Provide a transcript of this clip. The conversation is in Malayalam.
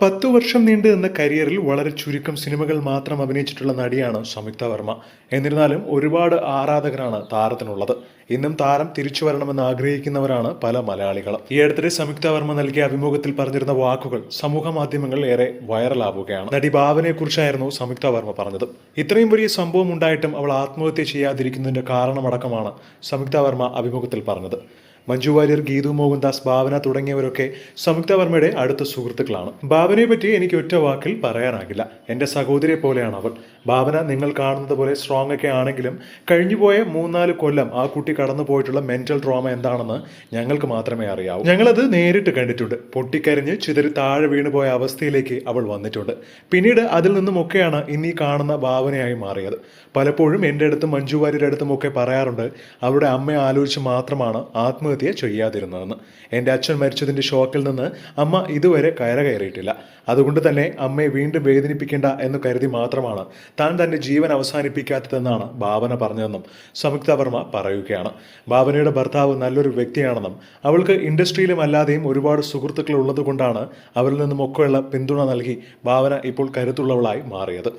പത്തു വർഷം നീണ്ടു നിന്ന കരിയറിൽ വളരെ ചുരുക്കം സിനിമകൾ മാത്രം അഭിനയിച്ചിട്ടുള്ള നടിയാണ് സംയുക്ത വർമ്മ. എന്നിരുന്നാലും ഒരുപാട് ആരാധകരാണ് താരത്തിനുള്ളത്. ഇന്നും താരം തിരിച്ചു വരണമെന്ന് ആഗ്രഹിക്കുന്നവരാണ് പല മലയാളികളും. ഈ അടുത്തിടെ സംയുക്ത വർമ്മ നൽകിയ അഭിമുഖത്തിൽ പറഞ്ഞിരുന്ന വാക്കുകൾ സമൂഹ മാധ്യമങ്ങളിൽ ഏറെ വൈറലാവുകയാണ്. നടി ഭാവനയെ കുറിച്ചായിരുന്നു സംയുക്ത വർമ്മ പറഞ്ഞത്. ഇത്രയും വലിയ സംഭവം ഉണ്ടായിട്ടും അവൾ ആത്മഹത്യ ചെയ്യാതിരിക്കുന്നതിന്റെ കാരണമടക്കമാണ് സംയുക്ത വർമ്മ അഭിമുഖത്തിൽ പറഞ്ഞത്. മഞ്ജു വാര്യർ ഗീതു മോഹൻദാസ് ഭാവന തുടങ്ങിയവരൊക്കെ സംയുക്ത വർമ്മയുടെ അടുത്ത സുഹൃത്തുക്കളാണ്. ഭാവനയെ പറ്റി എനിക്ക് ഒറ്റ വാക്കിൽ പറയാനാകില്ല. എന്റെ സഹോദരിയെ പോലെയാണ് അവൾ. ഭാവന നിങ്ങൾ കാണുന്നത് പോലെ സ്ട്രോങ് ഒക്കെ ആണെങ്കിലും കഴിഞ്ഞുപോയ മൂന്നാൽ കൊല്ലം ആ കുട്ടി കടന്നു പോയിട്ടുള്ള മെന്റൽ ട്രോമ എന്താണെന്ന് ഞങ്ങൾക്ക് മാത്രമേ അറിയാവൂ. ഞങ്ങളത് നേരിട്ട് കണ്ടിട്ടുണ്ട്. പൊട്ടിക്കരിഞ്ഞ് ചിതറി താഴെ വീണുപോയ അവസ്ഥയിലേക്ക് അവൾ വന്നിട്ടുണ്ട്. പിന്നീട് അതിൽ നിന്നുമൊക്കെയാണ് ഇന്നീ കാണുന്ന ഭാവനയായി മാറിയത്. പലപ്പോഴും എന്റെ അടുത്തും മഞ്ജു വാര്യരുടെ അടുത്തും ഒക്കെ പറയാറുണ്ട് അവരുടെ അമ്മയെ ആലോചിച്ച് മാത്രമാണ് ആത്മഹത്യ ചെയ്യാതിരുന്നതെന്ന്. എന്റെ അച്ഛൻ മരിച്ചതിന്റെ ഷോക്കിൽ നിന്ന് അമ്മ ഇതുവരെ കയറ കയറിയിട്ടില്ല. അതുകൊണ്ട് തന്നെ അമ്മയെ വീണ്ടും വേദനിപ്പിക്കേണ്ട എന്ന് കരുതി മാത്രമാണ് താൻ തന്റെ ജീവൻ അവസാനിപ്പിക്കാത്തതെന്നാണ് ഭാവന പറഞ്ഞതെന്നും സംയുക്ത വർമ്മ പറയുകയാണ്. ഭാവനയുടെ ഭർത്താവ് നല്ലൊരു വ്യക്തിയാണെന്നും അവൾക്ക് ഇൻഡസ്ട്രിയിലും അല്ലാതെയും ഒരുപാട് സുഹൃത്തുക്കൾ ഉള്ളതുകൊണ്ടാണ് അവരിൽ നിന്നുമൊക്കെയുള്ള പിന്തുണ നൽകി ഭാവന ഇപ്പോൾ കരുത്തുള്ളവളായി മാറിയത്.